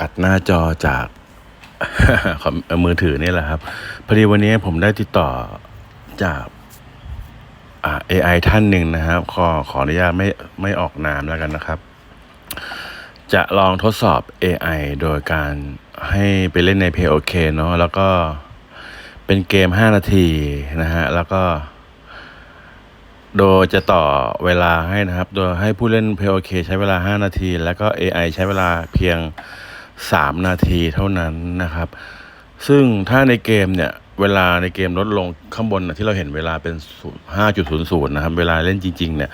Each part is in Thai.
อัดหน้าจอจากคอมเอ่อมือถือนี่แหละครับ พอดีวันนี้ผมได้ติดต่อจากอ AI ท่านหนึ่งนะครับ ขอขออนุญาตไม่ไม่ออกนามแล้วกันนะครับ จะลองทดสอบ AI โดยการให้ไปเล่นใน p o k เนาะแล้วก็เป็นเกม 5 นาทีนะฮะ แล้วก็ โดยจะต่อเวลาให้นะครับ โดยให้ผู้เล่น p o k ใช้เวลา 5 นาที แล้วก็ AI ใช้เวลาเพียง 3 นาทีเท่านั้นนะครับ ซึ่งถ้าในเกมเนี่ย เวลาในเกมลดลงข้างบนนะที่เราเห็นเวลาเป็น 5.00 นะครับ เวลาเล่นจริง ๆ เนี่ย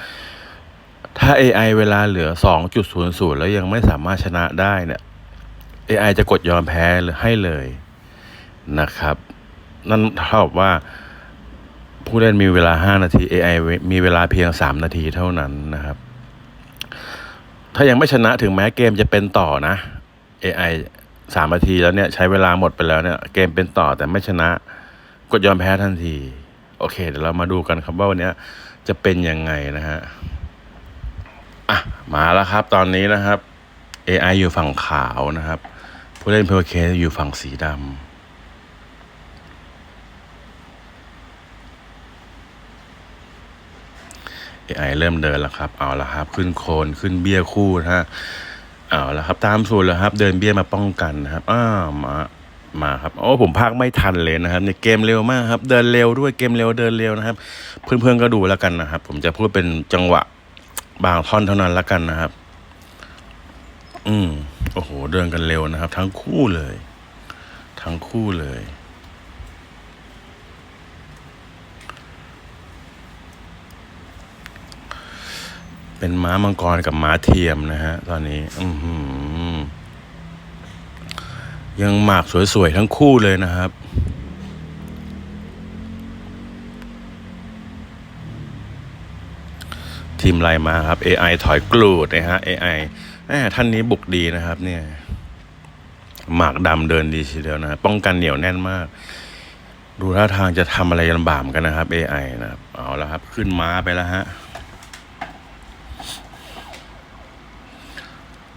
ถ้า AI เวลาเหลือ 2.00 แล้วยังไม่สามารถชนะได้เนี่ย AI จะกดยอมแพ้ให้เลยนะครับ นั่นเท่ากับว่าผู้เล่นมีเวลา 5 นาที AI มีเวลาเพียง 3 นาทีเท่านั้นนะครับ ถ้ายังไม่ชนะถึงแม้เกมจะเป็นต่อนะ AI สามนาทีแล้วเนี่ย ใช้เวลาหมดไปแล้วเนี่ย เกมเป็นต่อแต่ไม่ชนะ กดยอมแพ้ทันที โอเค เดี๋ยวเรามาดูกันครับว่าวันนี้จะเป็นยังไงนะฮะอะมาแล้วครับ ตอนนี้นะครับ AI อยู่ฝั่งขาวนะครับ ผู้เล่น PK อยู่ฝั่งสีดำ AI เริ่มเดินแล้วครับ เอาละครับ ขึ้นโคน ขึ้นเบี้ยคู่นะฮะ เอาละครับตามสูตรแล้วครับ เดินเบี้ยมาป้องกันนะครับอ้าวมามาครับโอ้ผมพากไม่ทันเลยนะครับในเกมเร็วมากครับ เดินเร็วด้วยเกมเร็วเดินเร็วนะครับ เพื่อนๆก็ดูแล้วกันนะครับ ผมจะพูดเป็นจังหวะบางท่อนเท่านั้นแล้วกันนะครับ อืมโอ้โห เดินกันเร็วนะครับ ทั้งคู่เลย ทั้งคู่เลย เป็นม้ามังกรกับม้าเทียมนะฮะ ตอนนี้ อืยังหมากสวยๆทั้งคู่เลยนะครับ ทีมไลมาครับ AI ถอยกลูดนะฮะ AI แท่านนี้บุกดีนะครับ เนี่ย หมากดำเดินดีทีเดียวนะ ป้องกันเหนียวแน่นมากดูท่าทางจะทำอะไรลำบากกันนะครับ AI นะครับ เอาแล้วครับ ขึ้นม้าไปแล้วฮะ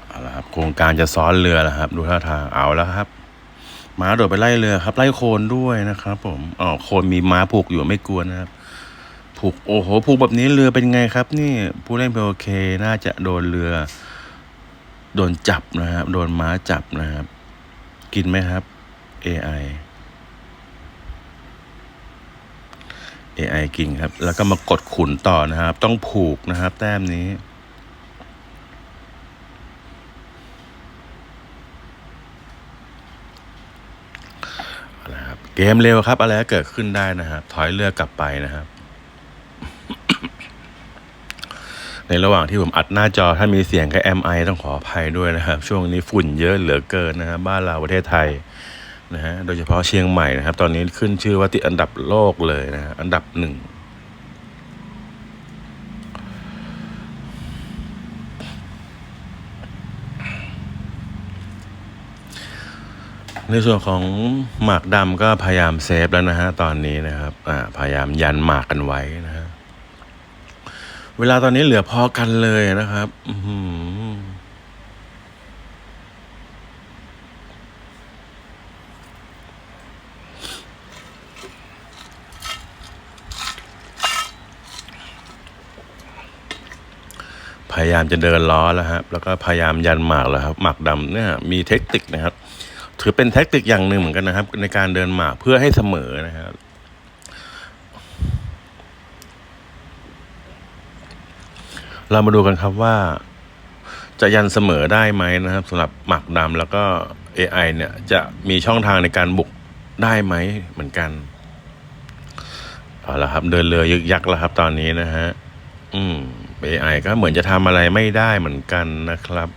เอาละ ครับโครงการจะซ้อนเรือแล้วครับ ดูท่าทางเอาแล้วครับม้าโดดไปไล่เรือครับ ไล่โคลนด้วยนะครับ ผมอ๋อโคลนมีม้าผูกอยู่ไม่กลัวนะครับ ผูกโอ้โหผูกแบบนี้เรือเป็นไงครับ นี่ผู้เล่นเพโอเคน่าจะโดนเรือ โดนจับนะครับ โดนม้าจับนะครับ กินไหมครับ AI AI กินครับ แล้วก็มากดขุนต่อนะครับ ต้องผูกนะครับ แต้มนี้ นะครับ เกมเร็วครับ อะไรก็เกิดขึ้นได้นะครับ ถอยเรือกลับไปนะครับ ในระหว่างที่ผมอัดหน้าจอถ้ามีเสียงกับแอมไอต้องขออภัยด้วยนะครับ ช่วงนี้ฝุ่นเยอะเหลือเกินนะครับ บ้านเราประเทศไทยนะฮะโดยเฉพาะเชียงใหม่นะครับ ตอนนี้ขึ้นชื่อว่าติดอันดับโลกเลยนะฮะอันดับหนึ่ง ในส่วนของหมากดำก็พยายามเซฟแล้วนะฮะตอนนี้นะครับอ่าพยายามยันหมากกันไว้นะฮะเวลาตอนนี้เหลือพอกันเลยนะครับอืพยายามจะเดินล้อแล้วครับ แล้วก็พยายามยันหมากแล้วครับ หมากดำเนี่ยมีเทคนิคนะครับ ถือเป็นเทคนิคอย่างหนึ่งเหมือนกันนะครับ ในการเดินหมากเพื่อให้เสมอนะครับเรามาดูกันครับว่า จะยันเสมอได้ไหมนะครับสำหรับหมักดำแล้วก็ AI เนี่ยจะมีช่องทางในการบุกได้ไหมเหมือนกันเอาละครับ เดินเรือยึกยักแล้วครับ ตอนนี้นะฮะ อืม AI ก็เหมือนจะทำอะไรไม่ได้เหมือนกันนะครับ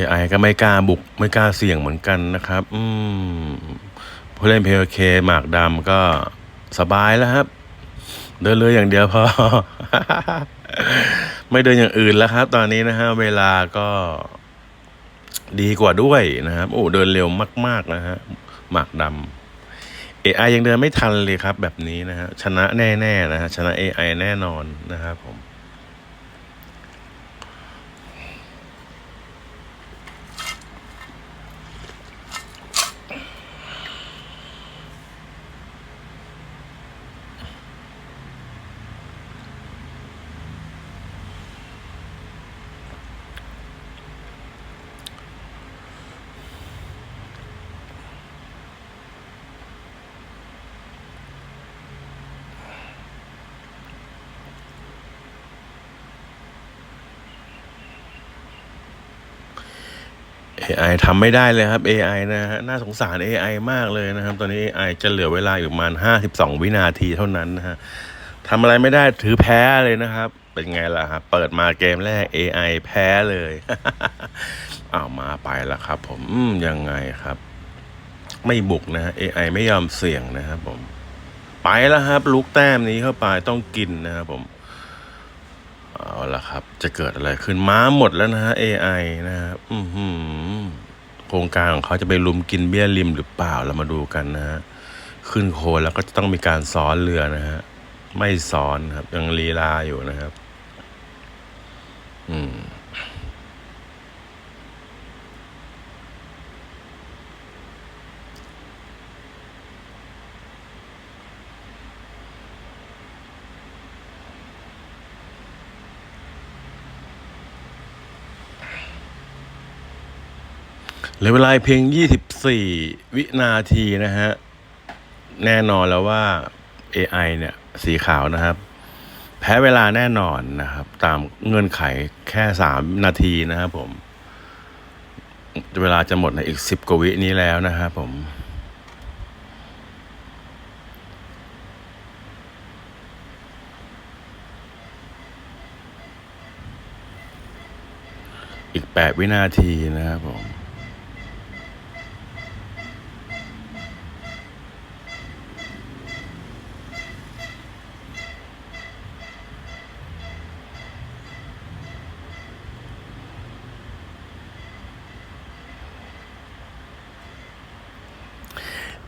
AI ก็ไม่กล้าบุก ไม่กล้าเสี่ยงเหมือนกันนะครับ อืมผู้เล่น POK หมากดำก็สบายแล้วครับ เดินเลยอย่างเดียวพอ ไม่เดินอย่างอื่นแล้วครับ ตอนนี้นะฮะเวลาก็ดีกว่าด้วยนะครับ โอ้เดินเร็วมาก ๆ นะฮะหมากดำ AI ยังเดินไม่ทันเลยครับ แบบนี้นะฮะชนะแน่ ๆ นะฮะชนะ AI แน่นอนนะครับผม AI ทำไม่ได้เลยครับ AI นะฮะน่าสงสาร AI มากเลยนะครับ ตอนนี้ AI จะเหลือเวลาอยู่ประมาณ 52 วินาทีเท่านั้นนะฮะทำอะไรไม่ได้ถือแพ้เลยนะครับ เป็นไงล่ะครับเปิดมาเกมแรก AI แพ้เลยเอามาไปแล้วครับผมมยังไงครับ ไม่บุกนะฮะ AI ไม่ยอมเสี่ยงนะครับผม ไปแล้วครับ ลุกแต้มนี้เข้าไปต้องกินนะครับผม เอาละครับ จะเกิดอะไรขึ้นม้าหมดแล้วนะฮะ AI นะครับอือหือโครงการของเขาจะไปลุมกินเบี้ยริมหรือเปล่าเรามาดูกันนะฮะขึ้นโคแล้วก็จะต้องมีการซ้อนเรือนะฮะ ไม่ซ้อนครับยังลีลาอยู่นะครับ อืม เหลือเวลาเพียง 24 วินาทีนะฮะ แน่นอนแล้วว่า AI เนี่ย สีขาวนะครับ แพ้เวลาแน่นอนนะครับ ตามเงื่อนไขแค่ 3 นาทีนะครับผม เวลาจะหมดในอีก 10 กว่าวินี้แล้วนะครับผมอีก 8 วินาทีนะครับผม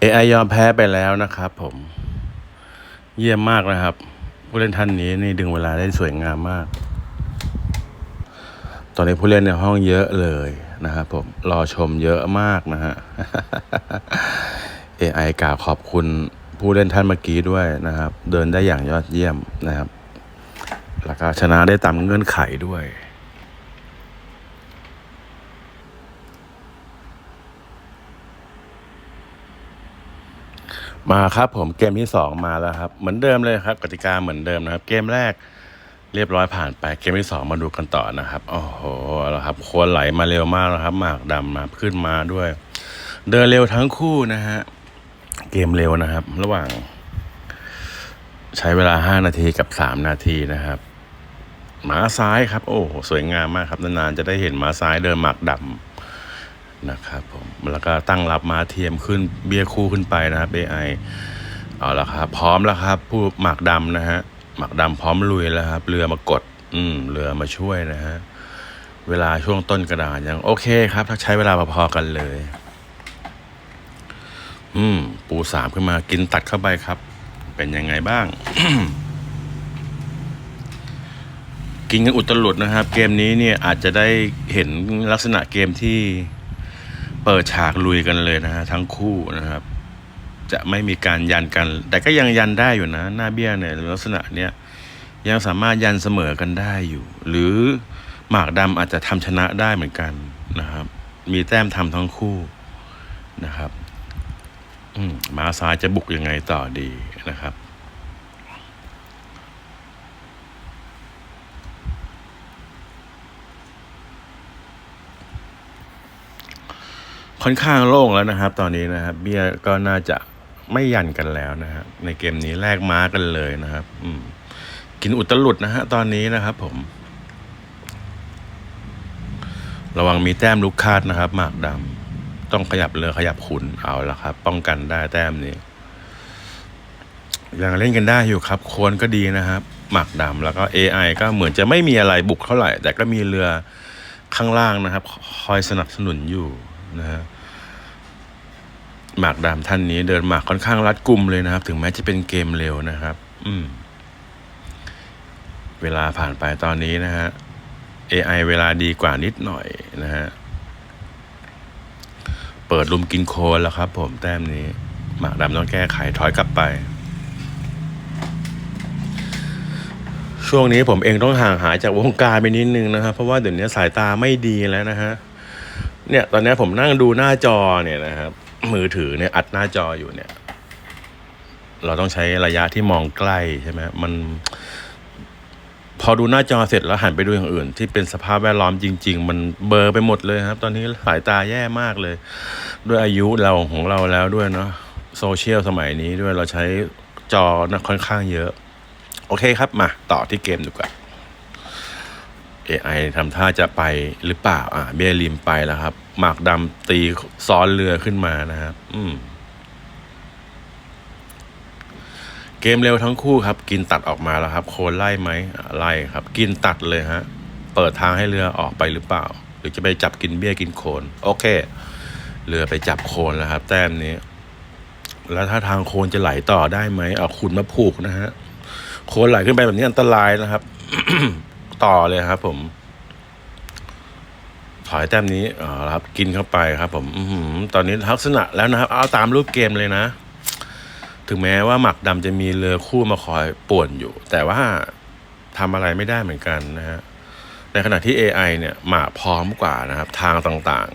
AI ยอมแพ้ไปแล้วนะครับผม เยี่ยมมากนะครับ ผู้เล่นท่านนี้นี่ดึงเวลาได้สวยงามมาก ตอนนี้ผู้เล่นในห้องเยอะเลยนะครับผมรอชมเยอะมากนะฮะ AI กล่าวขอบคุณผู้เล่นท่านเมื่อกี้ด้วยนะครับ เดินได้อย่างยอดเยี่ยมนะครับ แล้วก็ชนะได้ตามเงื่อนไขด้วย มาครับผมเกมที่สองมาแล้วครับ เหมือนเดิมเลยครับกติกาเหมือนเดิมนะครับ เกมแรกเรียบร้อยผ่านไปเกมที่สองมาดูกันต่อนะครับโอ้โหแล้วครับโคนไหลมาเร็วมากนะครับ หมากดำมาขึ้นมาด้วย เดินเร็วทั้งคู่นะฮะเกมเร็วนะครับ ระหว่าง ใช้เวลาห้านาทีกับสามนาทีนะครับม้าซ้ายครับ โอ้โหสวยงามมากครับนานๆจะได้เห็นม้าซ้ายเดินหมากดำ นะครับผมแล้วก็ตั้งรับมาเทียมขึ้นเบี้ยคู่ขึ้นไปนะครับ AI เอาละครับพร้อมแล้วครับ ผู้หมากดำนะฮะหมากดำพร้อมลุยแล้วครับ เรือมากด อืมเรือมาช่วยนะฮะเวลาช่วงต้นกระดานยังโอเคครับ ถ้าใช้เวลาพอๆกันเลย อืม ปูสามขึ้นมากินตัดเข้าไปครับ เป็นยังไงบ้าง กินกันอุตลุดนะครับ เกมนี้เนี่ยอาจจะได้เห็นลักษณะเกมที่ เปิดฉากลุยกันเลยนะฮะทั้งคู่นะครับ จะไม่มีการยันกัน แต่ก็ยังยันได้อยู่นะ หน้าเบี้ยเนี่ยลักษณะเนี้ยยังสามารถยันเสมอกันได้อยู่ หรือหมากดำอาจจะทำชนะได้เหมือนกันนะครับ มีแต้มทำทั้งคู่นะครับอืมมาซ้ายจะบุกยังไงต่อดีนะครับ ค่อนข้างโล่งแล้วนะครับ ตอนนี้นะครับ เบี้ยก็น่าจะไม่ยันกันแล้วนะครับในเกมนี้แลกม้ากันเลยนะครับ อืม กินอุตลุดนะฮะตอนนี้นะครับ ผม ระวังมีแต้มลูกคาดนะครับ หมากดำต้องขยับเรือขยับขุนเอาละครับ ป้องกันได้แต้มนี้ยังเล่นกันได้อยู่ครับ โคนก็ดีนะครับ หมักดำแล้วก็ AI ก็เหมือนจะไม่มีอะไรบุกเท่าไหร่ แต่ก็มีเรือข้างล่างนะครับ คอยสนับสนุนอยู่นะฮะ หมากดำท่านนี้ เดินหมากค่อนข้างรัดกุมเลยนะครับ ถึงแม้จะเป็นเกมเร็วนะครับ อืม เวลาผ่านไปตอนนี้นะฮะ AI เวลาดีกว่านิดหน่อยนะฮะ เปิดลุมกินโคนแล้วครับ ผมแต้มนี้ หมากดำต้องแก้ไขถอยกลับไป ช่วงนี้ผมเองต้องห่างหายจากวงการไปนิดนึงนะครับ เพราะว่าเดี๋ยวนี้สายตาไม่ดีแล้วนะฮะ เนี่ย ตอนนี้ผมนั่งดูหน้าจอเนี่ยนะครับ มือถือเนี่ยอัดหน้าจออยู่เนี่ย เราต้องใช้ระยะที่มองใกล้ใช่ไหมมัน พอดูหน้าจอเสร็จแล้วหันไปดูอย่างอื่น ที่เป็นสภาพแวดล้อมจริง ๆ มันเบลอไปหมดเลยครับ ตอนนี้สายตาแย่มากเลย ด้วยอายุเราของเราแล้วด้วยเนาะโซเชียลสมัยนี้ด้วยเราใช้จอนะค่อนข้างเยอะ โอเคครับมา ต่อที่เกมดีกว่า AI ทำท่าจะไปหรือเปล่า อ่าเบียริมไปแล้วครับ หมากดำตีซ้อนเรือขึ้นมานะครับ อืม เกมเร็วทั้งคู่ครับ กินตัดออกมาแล้วครับ โคนไล่ไหมไล่ครับ กินตัดเลยฮะ เปิดทางให้เรือออกไปหรือเปล่า หรือจะไปจับกินเบี้ยกินโคน โอเค เรือไปจับโคนแล้วครับ แต้มนี้ แล้วถ้าทางโคนจะไหลต่อได้ไหมเอาขุนมาผูกนะฮะ โคนไหลขึ้นไปแบบนี้อันตรายนะครับ ต่อเลยครับ ผม ถอยแต้มนี้อ่าครับ กินเข้าไปครับ ผม อืตอนนี้ลักษณะแล้วนะครับ เอาตามรูปเกมเลยนะ ถึงแม้ว่าหมักดำจะมีเรือคู่มาคอยป่วนอยู่ แต่ว่าทำอะไรไม่ได้เหมือนกันนะฮะในขณะที่ AI เนี่ยหมาพร้อมกว่านะครับ ทางต่าง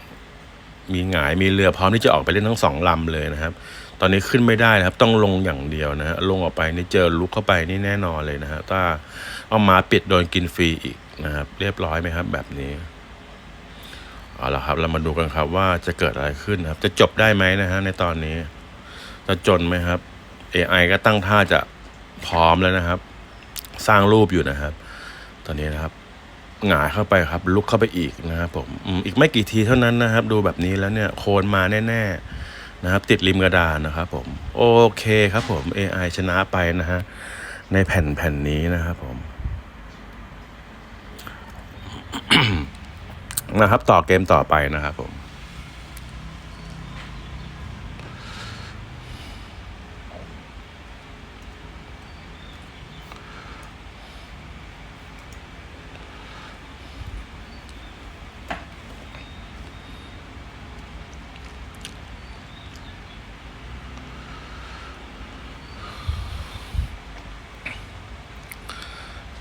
ๆ มีหงายมีเรือพร้อมที่จะออกไปเล่นทั้งสองลำเลยนะครับ ตอนนี้ขึ้นไม่ได้นะครับ ต้องลงอย่างเดียวนะฮะลงออกไปนี่เจอลุกเข้าไปนี่แน่นอนเลยนะฮะถ้า เอาหมาปิดโดนกินฟรีอีกนะครับ เรียบร้อยไหมครับ แบบนี้เอาละครับ เรามาดูกันครับว่าจะเกิดอะไรขึ้นครับ จะจบได้ไหมนะฮะในตอนนี้ จะจนไหมครับ AI ก็ตั้งท่าจะพร้อมแล้วนะครับ สร้างรูปอยู่นะครับ ตอนนี้นะครับหงายเข้าไปครับ ลุกเข้าไปอีกนะครับผมอืมอีกไม่กี่ทีเท่านั้นนะครับ ดูแบบนี้แล้วเนี่ยโคนมาแน่ๆนะครับ ติดริมกระดานนะครับผม โอเคครับผม AI ชนะไปนะฮะในแผ่นแผ่นนี้นะครับผม นะครับ ต่อเกมต่อไปนะครับผม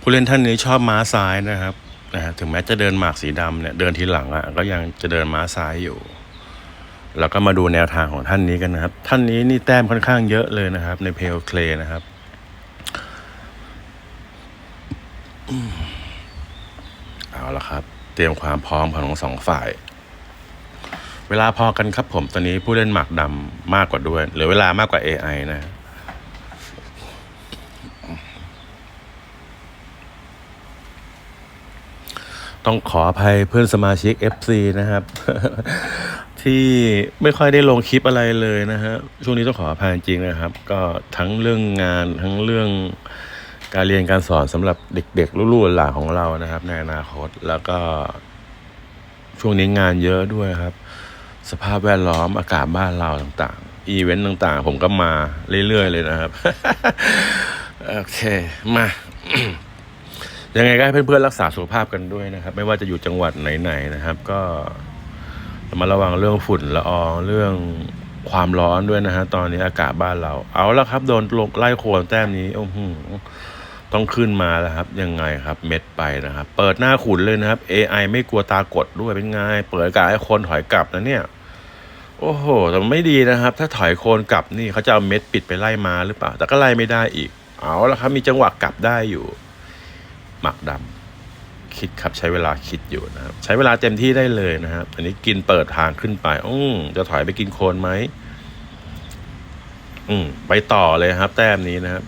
ผู้เล่นท่านนี้ชอบม้าซ้ายนะครับ นะฮะถึงแม้จะเดินหมากสีดำเนี่ยเดินทีหลังอะ่ะก็ยังจะเดินม้าซ้ายอยู่แล้วก็มาดูแนวทางของท่านนี้กันนะครับ ท่านนี้นี่แต้มค่อนข้างเยอะเลยนะครับ ในเพลเคลนะครับเอาละครับ เตรียมความพร้อมของทั้งสองฝ่าย เวลาพอกันครับผมตอนนี้ผู้เล่นหมากดำมากกว่าด้วยหลือเวลามากกว่า AI นะ ต้องขออภัยเพื่อนสมาชิก FC นะครับ ที่ไม่ค่อยได้ลงคลิปอะไรเลยนะฮะช่วงนี้ต้องขออภัยจริงนะครับ ก็ทั้งเรื่องงานทั้งเรื่องการเรียนการสอนสำหรับเด็ก ๆ ลูกๆหลานของเรานะครับ ในอนาคตแล้วก็ ช่วงนี้งานเยอะด้วยครับ สภาพแวดล้อมอากาศบ้านเราต่างๆ อีเวนต์ต่างๆ ผมก็มาเรื่อยๆเลยนะครับ โอเค มา ยังไงก็ให้เพื่อนๆรักษาสุขภาพกันด้วยนะครับ ไม่ว่าจะอยู่จังหวัดไหนๆนะครับ ก็มาระวังเรื่องฝุ่นละอองเรื่องความร้อนด้วยนะฮะตอนนี้อากาศบ้านเรา เอาละครับ โดนลกไล่โคนแต้มนี้โอ้โหต้องขึ้นมาแล้วครับ ยังไงครับ เม็ดไปนะครับ เปิดหน้าขุนเลยนะครับ AI ไม่กลัวตากดด้วยเป็นไงเปิดกาให้คนถอยกลับนะเนี่ย โอ้โหแต่ไม่ดีนะครับ ถ้าถอยโคนกลับนี่เขาจะเอาเม็ดปิดไปไล่มาหรือเปล่า แต่ก็ไล่ไม่ได้อีก เอาละครับ มีจังหวะกลับได้อยู่ หมักดำคิดครับใช้เวลาคิดอยู่นะครับ ใช้เวลาเต็มที่ได้เลยนะครับ อันนี้กินเปิดทางขึ้นไปอืมจะถอยไปกินโคนไหมอืมไปต่อเลยครับ แต้มนี้นะครับ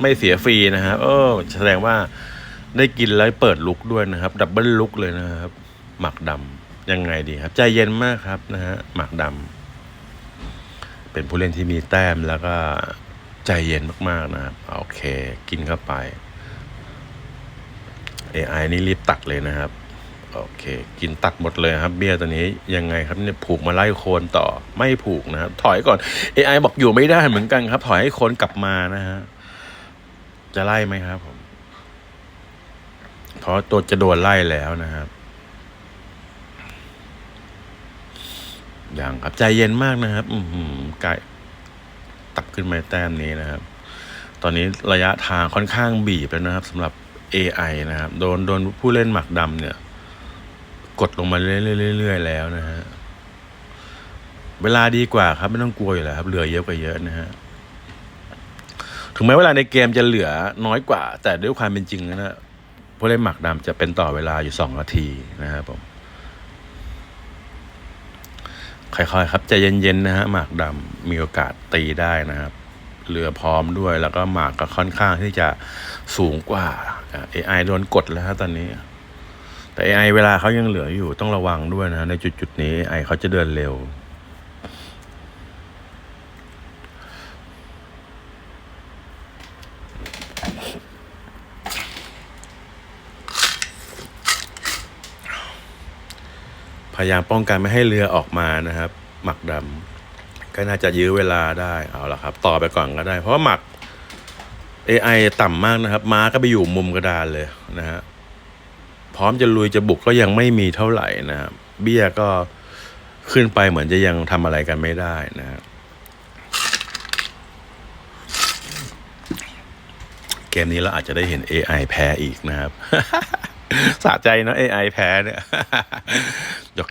ไม่เสียฟรีนะครับเออ แสดงว่าได้กินแล้วเปิดลุกด้วยนะครับ ดับเบิลลุกเลยนะครับ หมักดยังไงดีครับ ใจเย็นมากครับนะฮะหมากดำเป็นผู้เล่นที่มีแต้มแล้วก็ใจเย็นมากๆนะครับ โอเค กินเข้าไป AI นี่รีบตัดเลยนะครับ โอเค กินตัดหมดเลยครับ เบี้ยตัวนี้ยังไงครับเนี่ยผูกมาไล่โคนต่อไม่ผูกนะครับ ถอยก่อน AI บอกอยู่ไม่ได้เหมือนกันครับ ถอยให้โคนกลับมานะฮะจะไล่ไหมครับผมเพราะตัวจะโดนไล่แล้วนะครับอย่างครับใจเย็นมากนะครับ อือหือไก่ตับขึ้นมาแต้มนี้นะครับ ตอนนี้ระยะทางค่อนข้างบีบแล้วนะครับสำหรับ AI นะครับ โดนโดนผู้เล่นหมักดำเนี่ย กดลงมาเรื่อยๆแล้วนะฮะ เวลาดีกว่าครับ ไม่ต้องกลัวอยู่แล้วครับ เหลือเยอะกว่าเยอะนะฮะ ถึงแม้เวลาในเกมจะเหลือน้อยกว่า แต่ด้วยความเป็นจริงนะผู้เล่นหมักดำจะเป็นต่อเวลาอยู่สองนาทีนะครับผมค่อยๆครับใจเย็นๆนะฮะหมากดำมีโอกาสตีได้นะครับ เรือพร้อมด้วย แล้วก็หมากก็ค่อนข้างที่จะสูงกว่าอ่า AI โดนกดแล้วตอนนี้ แต่ AI เวลาเขายังเหลืออยู่ต้องระวังด้วยนะ ในจุดๆนี้ AI เขาจะเดินเร็ว พยายามป้องกันไม่ให้เรือออกมานะครับ หมักดำ ก็น่าจะยื้อเวลาได้เอาละครับ ต่อไปก่อนก็ได้ เพราะหมัก AI ต่ำมากนะครับ ม้าก็ไปอยู่มุมกระดานเลยนะฮะพร้อมจะลุยจะบุกก็ยังไม่มีเท่าไหร่นะครับเบี้ยก็ขึ้นไปเหมือนจะยังทำอะไรกันไม่ได้นะฮะเกมนี้เราอาจจะได้เห็น AI แพ้อีกนะครับสะใจเนะ AI แพ้เนี่ย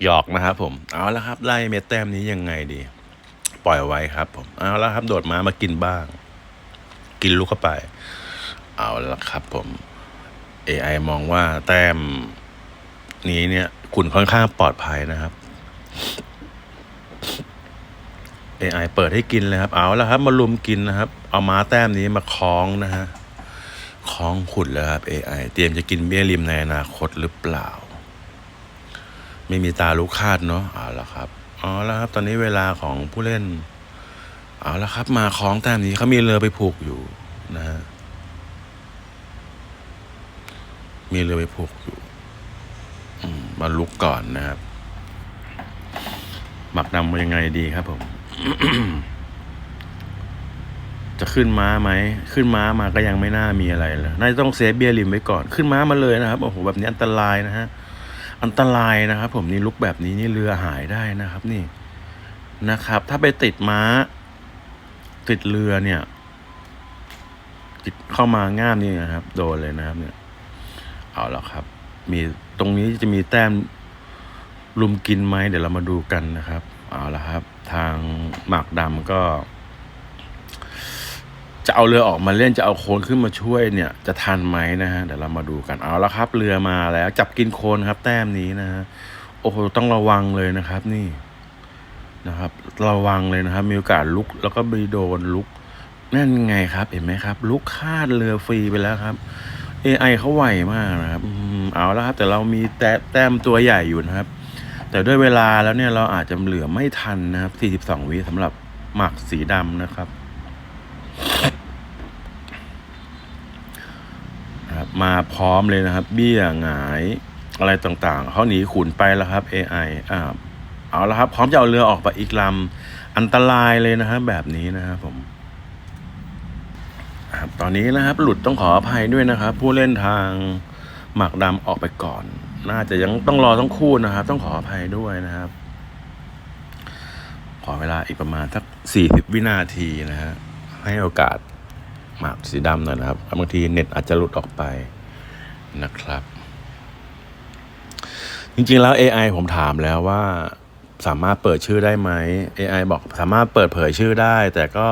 หยอกๆนะครับผม เอาละครับ ไล่เม็ดแต้มนี้ยังไงดี ปล่อยไว้ครับ ผมเอาละครับ โดดม้ามากินบ้าง กินลูกเข้าไป เอาละครับผม AI มองว่าแต้มนี้เนี่ย คุณค่อนข้างปลอดภัยนะครับ AI เปิดให้กินเลยครับ เอาละครับ มาลุมกินนะครับ เอาม้าแต้มนี้มาคล้องนะฮะคล้องขุดแล้วครับ AI เตรียมจะกินเบี้ยริมในอนาคตหรือเปล่า ไม่มีตาลูกคาดเนาะเอาละครับ เอาละครับ ตอนนี้เวลาของผู้เล่น เอาละครับ มาคล้องแต้มนี้เขามีเรือไปผูกอยู่นะฮะมีเรือไปผูกอยู่มาลุกก่อนนะครับ หมักดำยังไงดีครับผม จะขึ้นม้าไหม ขึ้นม้ามาก็ยังไม่น่ามีอะไรเลย น่าจะต้องเซฟเบียร์ริมไว้ก่อน ขึ้นม้ามาเลยนะครับ โอ้โห แบบนี้อันตรายนะฮะ อันตรายนะครับ ผมนี่ลุกแบบนี้นี่เรือหายได้นะครับ นี่นะครับ ถ้าไปติดม้า ติดเรือเนี่ย ติดเข้ามาง่ามนี่นะครับ โดนเลยนะครับ เนี่ย เอาละครับ มีตรงนี้จะมีแต้มลุมกินไหมเดี๋ยวเรามาดูกันนะครับ เอาละครับ ทางหมากดำก็ จะเอาเรือออกมาเล่นจะเอาโคนขึ้นมาช่วยเนี่ย จะทันไหมนะฮะเดี๋ยวเรามาดูกันเอาละครับ เรือมาแล้ว จับกินโคนครับ แต้มนี้นะฮะโอ้โหต้องระวังเลยนะครับ นี่นะครับ ระวังเลยนะครับ มีโอกาสลุกแล้วก็ไปโดนลุกนั่นไงครับ เห็นไหมครับ ลุกคาดเรือฟรีไปแล้วครับ AI เขาไวมากนะครับอืมเอาและครับ แต่เรามีแต้แต้มตัวใหญ่อยู่นะครับ แต่ด้วยเวลาแล้วเนี่ยเราอาจจะเหลือไม่ทันนะครับ 42 วิสำหรับหมักสีดำนะครับ มาพร้อมเลยนะครับ เบี้ยหงายอะไรต่างๆเขาหนีขุนไปแล้วครับ AI อ่าเอาละครับ พร้อมจะเอาเรือออกไปอีกลำอันตรายเลยนะครับแบบนี้นะครับผมครับตอนนี้นะครับ หลุดต้องขออภัยด้วยนะครับ ผู้เล่นทางหมักดำออกไปก่อน น่าจะยังต้องรอต้องคู่นะครับ ต้องขออภัยด้วยนะครับ ขอเวลาอีกประมาณสักสี่สิบวินาทีนะฮะ ให้โอกาสหมากสีดำหน่อยนะครับ บางทีเน็ตอาจจะหลุดออกไปนะครับ จริงๆแล้ว AI ผมถามแล้วว่าสามารถเปิดชื่อได้ไหม AI บอกสามารถเปิดเผยชื่อได้ แต่ก็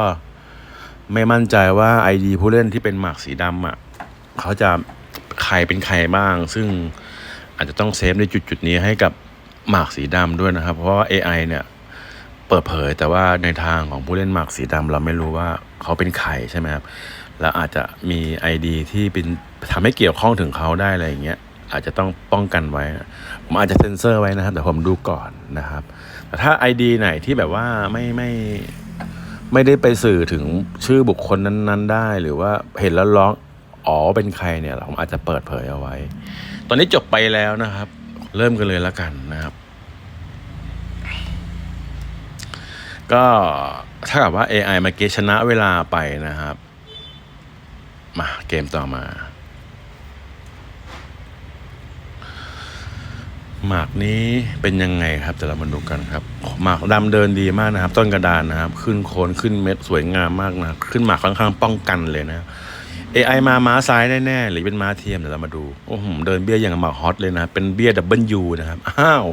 ไม่มั่นใจว่า ID ผู้เล่นที่เป็นหมากสีดำอะเขาจะใครเป็นใครบ้าง ซึ่งอาจจะต้องเซฟในจุดๆนี้ให้กับหมากสีดำด้วยนะครับ เพราะว่า AI เนี่ย เปิดเผย แต่ว่าในทางของผู้เล่นหมากสีดำเราไม่รู้ว่าเขาเป็นใครใช่ไหมครับแล้วอาจจะมี ID ที่เป็นทำให้เกี่ยวข้องถึงเขาได้อะไรอย่างเงี้ยอาจจะต้องป้องกันไว้ ผมอาจจะเซ็นเซอร์ไว้นะครับแต่ผมดูก่อนนะครับ แต่ถ้า ID ไหนที่แบบว่าไม่ไม่ไม่ได้ไปสื่อถึงชื่อบุคคลนั้น ๆ ได้ หรือว่าเห็นแล้วร้องอ๋อเป็นใครเนี่ยผมอาจจะเปิดเผยเอาไว้ ตอนนี้จบไปแล้วนะครับ เริ่มกันเลยแล้วกันนะครับ ก็ถ้ากับว่า AI มื่อกี้ชนะเวลาไปนะครับ มาเกมต่อมา หมากนี้เป็นยังไงครับแต่เรามาดูกันครับ หมากดำเดินดีมากนะครับ ต้นกระดานนะครับ ขึ้นโคนขึ้นเม็ดสวยงามมากนะ ขึ้นหมากค่อนข้างป้องกันเลยนะ AI มาม้าซ้ายแน่ๆหรือเป็นม้าเทียมเดี๋ยวเรามาดูโอ้โหเดินเบี้ยอย่างหมากฮอตเลยนะ เป็นเบี้ยดับเบิลยูนะครับอ้าว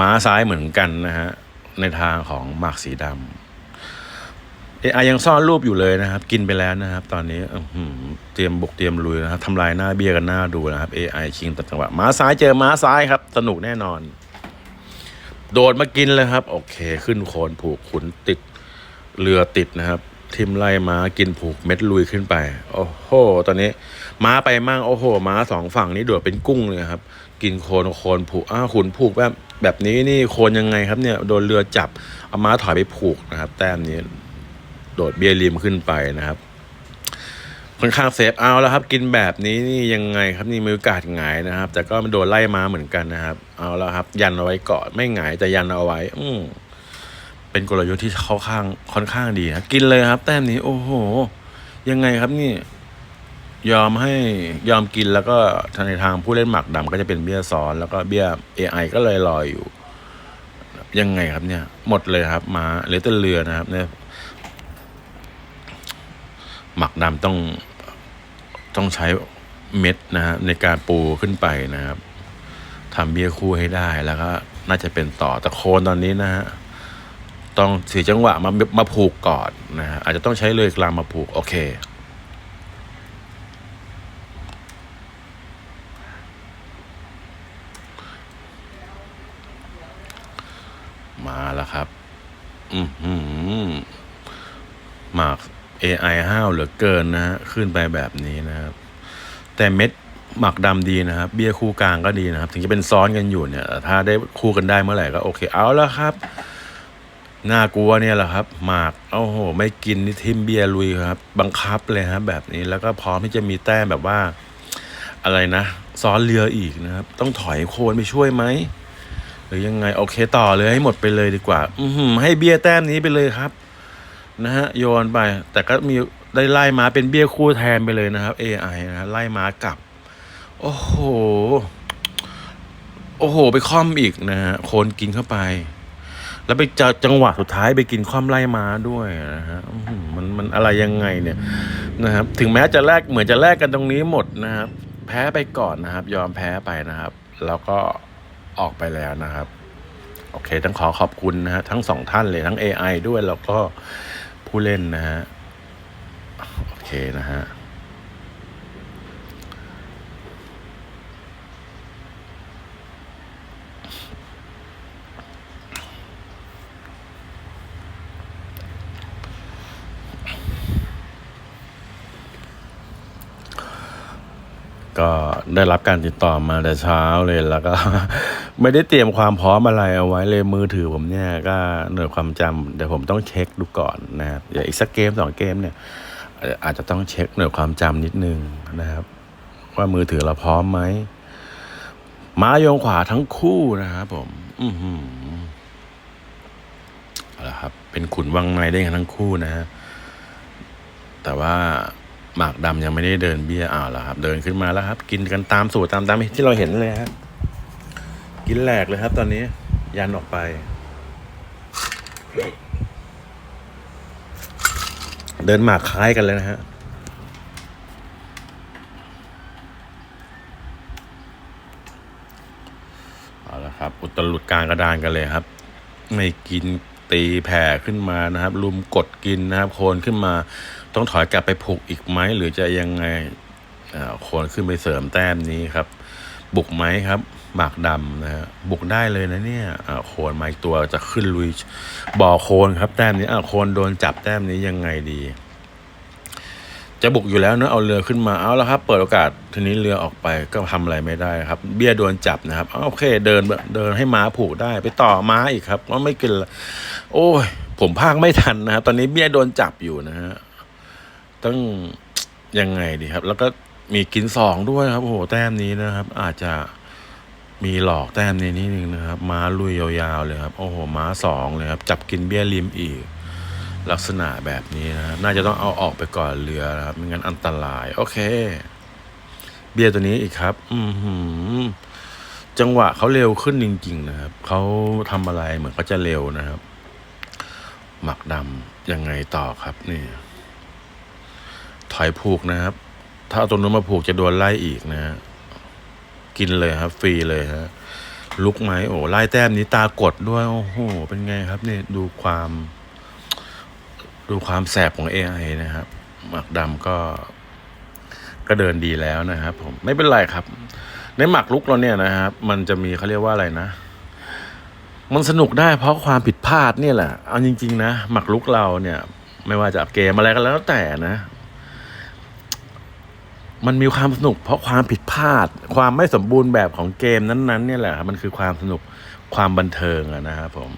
ม้าซ้ายเหมือนกันนะฮะ ในทางของหมากสีดำ AI ยังซ่อนรูปอยู่เลยนะครับ กินไปแล้วนะครับ ตอนนี้เตรียมบุกเตรียมลุยนะครับทำลายหน้าเบี้ยกันหน้าดูนะครับ AI ชิงตัดจังหวะม้าซ้ายเจอม้าซ้ายครับ สนุกแน่นอน โดดมากินเลยครับ โอเค ขึ้นโคนผูกขุนติดเรือติดนะครับทิมไล่ม้ากินผูกเม็ดลุยขึ้นไป โอ้โห ตอนนี้ ม้าไปมั่งโอ้โห ม้าสองฝั่งนี้โดดเป็นกุ้งเลยครับ กินโคนโคนผูกอ้าขุนผูกแบบ แบบนี้นี่โคนยังไงครับเนี่ยโดนเรือจับเอาม้าถอยไปผูกนะครับ แต้มนี้โดดเบี้ยริมขึ้นไปนะครับค่อนข้างเซฟเอาแล้วครับ กินแบบนี้นี่ยังไงครับนี่มีโอกาสหงายนะครับ แต่ก็มันโดนไล่มาเหมือนกันนะครับ เอาแล้วครับ ยันเอาไว้ก่อนไม่หงายแต่ยันเอาไว้ อืเป็นกลยุทธ์ที่เข้าข้างค่อนข้างดีนะกินเลยครับ แต้มนี้ โอ้โห ยังไงครับนี่ ยอมให้ยอมกินแล้วก็ทางในทางผู้เล่นหมักดำก็จะเป็นเบี้ยซ้อน แล้วก็เบี้ย AI ก็เลยลอยอยู่ ยังไงครับเนี่ย หมดเลยครับมาเหลือแต่เรือนะครับ เนี่ย หมักดำต้องต้องใช้เม็ดนะฮะในการปูขึ้นไปนะครับทำเบี้ยคู่ให้ได้แล้วก็น่าจะเป็นต่อแต่โคนตอนนี้นะฮะต้องสีจังหวะมามาผูกก่อนนะฮะอาจจะต้องใช้เลยกลางมาผูก โอเค แล้วครับ อือหือหมาก AI ห้าวเหลือเกินนะฮะ ขึ้นไปแบบนี้นะครับ แต่เม็ดหมักดำดีนะครับ เบี้ยคู่กลางก็ดีนะครับ ถึงจะเป็นซ้อนกันอยู่เนี่ย ถ้าได้คู่กันได้เมื่อไหร่ก็โอเค เอาแล้วครับน่ากลัวเนี่ยแหละครับหมากโอ้โห ไม่กินนี่ทิมเบียร์ลุยครับ บังคับเลยครับแบบนี้แล้วก็พร้อมที่จะมีแต้มแบบว่า อะไรนะ ซ้อนเรืออีกนะครับ ต้องถอยโคนไปช่วยไหม รือยังไง โอเคต่อเลยให้หมดไปเลยดีกว่า อืให้เบี้ยแต้มนี้ไปเลยครับ นะฮะ โยนไป แต่ก็มีได้ไล่มาเป็นเบี้ยคู่แทนไปเลยนะครับ AI นะฮะไล่มากลับ โอ้โห โอ้โห ไปคล่อมอีกนะฮะโคนกินเข้าไป แล้วไปจจังหวะสุดท้ายไปกินคว่ำไล่มาด้วยนะฮะมันมันอะไรยังไงเนี่ยนะครับ ถึงแม้จะแลกเหมือนจะแลกกันตรงนี้หมดนะครับ แพ้ไปก่อนนะครับ ยอมแพ้ไปนะครับ แล้วก็ ออกไปแล้วนะครับ โอเค ต้องขอขอบคุณนะฮะทั้งสองท่านเลยทั้ง AI ด้วยแล้วก็ผู้เล่นนะฮะ โอเคนะฮะ ก็ ได้รับการติดต่อมาแต่เช้าเลยแล้วก็ ไม่ได้เตรียมความพร้อมอะไรเอาไว้เลยมือถือผมเนี่ยก็หน่วยความจำเดี๋ยวผมต้องเช็คดูก่อนนะครับเดี๋ยวอีกสักเกมสองเกมเนี่ยอาจอาจจะต้องเช็คหน่วยความจำนิดนึงนะครับ ว่ามือถือเราพร้อมไหมม้าโยงขวาทั้งคู่นะครับผม อือหือเอาละครับ เป็นขุนวังในได้กันทั้งคู่นะฮะแต่ว่า หมากดำยังไม่ได้เดินเบี้ยอ้าวแล้วครับ เดินขึ้นมาแล้วครับ กินกันตามสูตรตามตามที่เราเห็นเลยครับกินแหลกเลยครับ ตอนนี้ ยันออกไป เดินหมากคล้ายกันเลยนะฮะเอาละครับ อุตลุดกลางกระดานกันเลยครับ ไม่กินตีแผ่ขึ้นมานะครับลุมกดกินนะครับ โคนขึ้นมา ต้องถอยกลับไปผูกอีกไหมหรือจะยังไงโคนขึ้นไปเสริมแต้มนี้ครับ บุกไหมครับหมากดำนะฮะบุกได้เลยนะเนี่ยโคนมาอีกตัวจะขึ้นลุยบ่อโคนครับ แต้มนี้โคนโดนจับแต้มนี้ยังไงดี จะบุกอยู่แล้วเนอะเอาเรือขึ้นมาเอาแล้วครับ เปิดโอกาสทีนี้เรือออกไปก็ทำอะไรไม่ได้ครับ เบี้ยโดนจับนะครับโอเค เดินเดินให้ม้าผูกได้ไปต่อม้าอีกครับว่าไม่กินโอ้ยผมพากไม่ทันนะครับตอนนี้เบี้ยโดนจับอยู่นะฮะ ต้องยังไงดีครับ แล้วก็มีกินสองด้วยครับโอ้โหแต้มนี้นะครับ อาจจะมีหลอกแต้มนี้นิดนึงนะครับ ม้าลุยยาวๆเลยครับ โอ้โห ม้าสองเลยครับ จับกินเบี้ยริมอีก ลักษณะแบบนี้นะครับ น่าจะต้องเอาออกไปก่อนเรือนะครับไม่งั้นอันตราย โอเค เบียร์ตัวนี้อีกครับ อือหือจังหวะเขาเร็วขึ้นจริง ๆ นะครับ เขาทำอะไรเหมือนเขาจะเร็วนะครับ หมักดำยังไงต่อครับนี่ ถอยผูกนะครับ ถ้าเอาตัวนู้นมาผูกจะโดนไล่อีกนะฮะกินเลยครับ ฟรีเลยฮะลุกไหมโอ้ไล่แต้มนี้ตากดด้วย โอ้โห เป็นไงครับเนี่ยดูความ ดูความแสบของ AI นะครับหมักดำก็ก็เดินดีแล้วนะครับผมไม่เป็นไรครับ ในหมักลุกเราเนี่ยนะครับ มันจะมีเขาเรียกว่าอะไรนะ มันสนุกได้เพราะความผิดพลาดเนี่ยแหละ เอาจริง ๆ นะ หมักลุกเราเนี่ย ไม่ว่าจะเกมอะไรก็แล้วแต่นะ มันมีความสนุก เพราะความผิดพลาด ความไม่สมบูรณ์แบบของเกมนั้นๆ เนี่ยแหละครับมันคือความสนุกความบันเทิงอะนะครับผม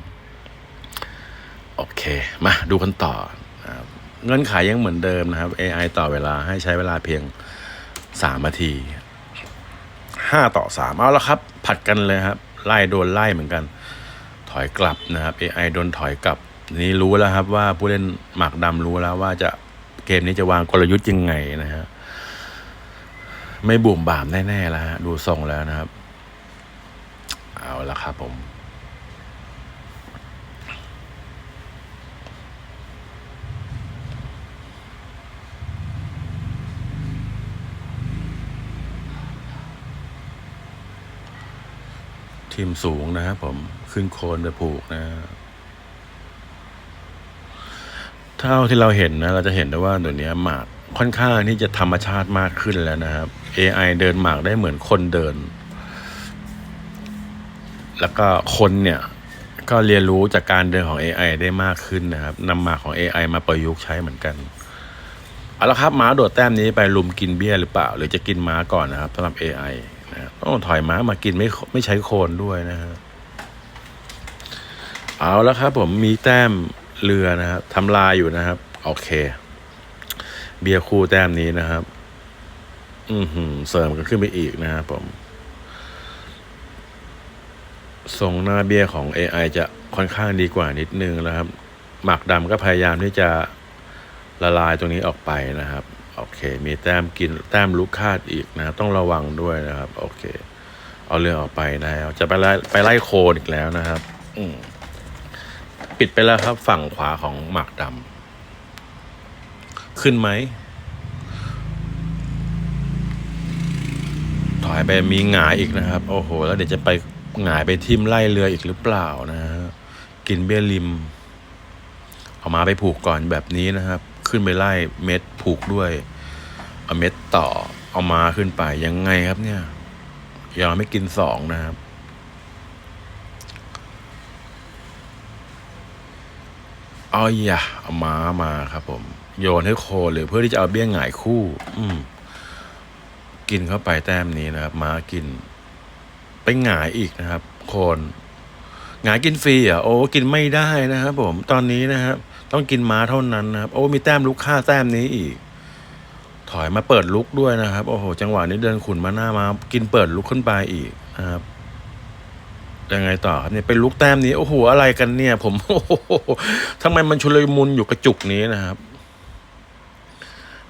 โอเค มาดูกันต่อเงื่อนไขยังเหมือนเดิมนะครับ AI ต่อเวลาให้ใช้เวลาเพียงสามนาทีห้าต่อสามเอาละครับ ผัดกันเลยครับ ไล่โดนไล่เหมือนกัน ถอยกลับนะครับ AI โดนถอยกลับ นี้รู้แล้วครับว่าผู้เล่นหมากดำรู้แล้วว่าจะเกมนี้จะวางกลยุทธ์ยังไงนะฮะ ไม่บุ่มบามแน่ๆแล้วฮะดูทรงแล้วนะครับ เอาละครับผมทีมสูงนะครับผมขึ้นโคนไปผูกนะเท่าที่เราเห็นนะ เราจะเห็นได้ว่าเดี๋ยวนี้หมาก ค่อนข้างที่จะธรรมชาติมากขึ้นแล้วนะครับ AI เดินหมากได้เหมือนคนเดิน แล้วก็คนเนี่ยก็เรียนรู้จากการเดินของ AI ได้มากขึ้นนะครับนำหมากของ AI มาประยุกต์ใช้เหมือนกันเอาละครับม้าโดดแต้มนี้ไปลุมกินเบี้ยหรือเปล่า หรือจะกินม้าก่อนนะครับสำหรับ AI นะครับต้องถอยม้ามากินไม่ไม่ใช้โคนด้วยนะครับเอาล้วครับผมมีแต้มเรือนะครับทำลายอยู่นะครับ โอเค เบียร์คู่แต้มนี้นะครับ อือหือเสริมกันขึ้นไปอีกนะครับผมทรงหน้าเบียร์ของ AI จะค่อนข้างดีกว่านิดนึงนะครับ หมักดำก็พยายามที่จะละลายตรงนี้ออกไปนะครับ โอเค มีแต้มกินแต้มลุกคาดอีกนะครับต้องระวังด้วยนะครับ โอเค เอาเรือออกไปแล้ว จะไปไล่ไปไล่โคนอีกแล้วนะครับ อืปิดไปแล้วครับฝั่งขวาของหมากดำ ขึ้นไหม ถอยไปมีหงายอีกนะครับ โอ้โห แล้วเดี๋ยวจะไปหงายไปทิ่มไล่เรืออีกหรือเปล่านะฮะกินเบี้ยริม เอามาไปผูกก่อนแบบนี้นะครับ ขึ้นไปไล่เม็ดผูกด้วย เอาเม็ดต่อ เอามาขึ้นไปยังไงครับเนี่ยยอมไม่กินสองนะครับอาอย่าเอาม้ามาครับผม โยนให้โคเลยเพื่อที่จะเอาเบี้ยหงายคู่ อืม กินเข้าไปแต้มนี้นะครับ ม้ากิน ไปหงายอีกนะครับ โคนหงายกินฟรีอะโอ้กินไม่ได้นะครับผมตอนนี้นะครับต้องกินม้าเท่านั้นนะครับ โอ้มีแต้มลุกค่าแต้มนี้อีก ถอยมาเปิดลุกด้วยนะครับ โอ้โห จังหวะนี้เดินขุนมาหน้ามา กินเปิดลุกขึ้นไปอีกนะครับยังไงต่อเนี่ยเป็นลูกแต้มนี้ โอ้โห อะไรกันเนี่ย ผมโอ้โหทำไมมันชุลมุนอยู่กระจุกนี้นะครับ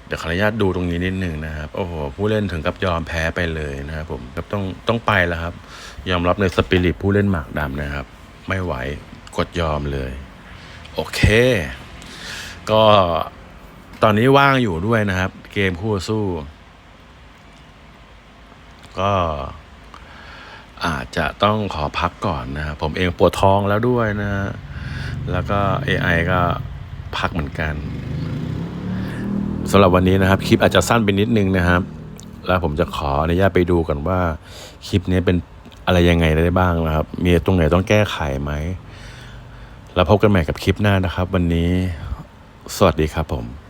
เดี๋ยวขออนุญาตดูตรงนี้นิดหนึ่งนะครับโอ้โหผู้เล่นถึงกับยอมแพ้ไปเลยนะครับผมแบบต้องต้องไปแล้วครับ ยอมรับในสปิริตผู้เล่นหมากดำนะครับ ไม่ไหวกดยอมเลย โอเค ก็ตอนนี้ว่างอยู่ด้วยนะครับ เกมคู่สู้ ก็อาจจะต้องขอพักก่อนนะครับผมเองปวดท้องแล้วด้วยนะฮะแล้วก็ AI ก็พักเหมือนกัน สำหรับวันนี้นะครับ คลิปอาจจะสั้นไปนิดนึงนะครับ แล้วผมจะขออนุญาตไปดูก่อนว่า คลิปนี้เป็นอะไรยังไงได้บ้างนะครับ มีตรงไหนต้องแก้ไขไหม แล้วพบกันใหม่กับคลิปหน้านะครับ วันนี้ สวัสดีครับผม